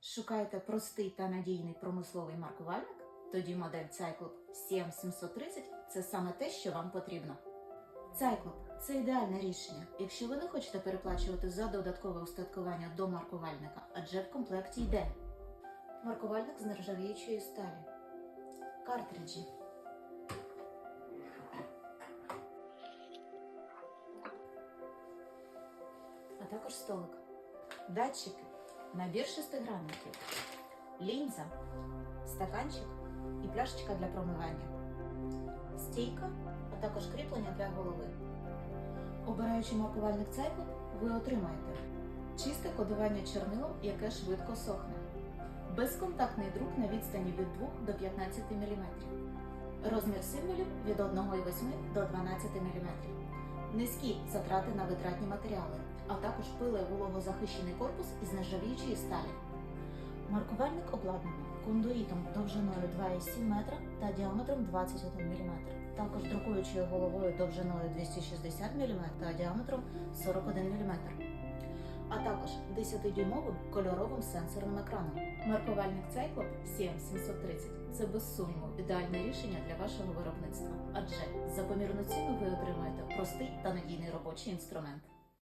Шукаєте простий та надійний промисловий маркувальник? Тоді модель Cyclop CM730 – це саме те, що вам потрібно. Cyclop – це ідеальне рішення, якщо ви не хочете переплачувати за додаткове устаткування до маркувальника, адже в комплекті йде маркувальник з нержавіючої сталі, картриджі, а також столик, датчики, набір шестигранників, лінза, стаканчик і пляшечка для промивання, стійка, а також кріплення для голови. Обираючи маркувальник цейку, ви отримаєте. Чисте кодування чорнилом, яке швидко сохне, безконтактний друк на відстані від 2 до 15 мм, розмір символів від 1,8 до 12 мм, низькі затрати на витратні матеріали, а також пиле вологозахищений корпус із нержавіючої сталі. Маркувальник обладнано кондуїтом довжиною 2,7 метра та діаметром 21 мм, також друкуючою головою довжиною 260 мм та діаметром 41 мм, також 10-дюймовим кольоровим сенсорним екраном. Маркувальник Cyclop CM730 – це без сумніву ідеальне рішення для вашого виробництва, адже за помірну ціну ви отримаєте простий та надійний робочий інструмент.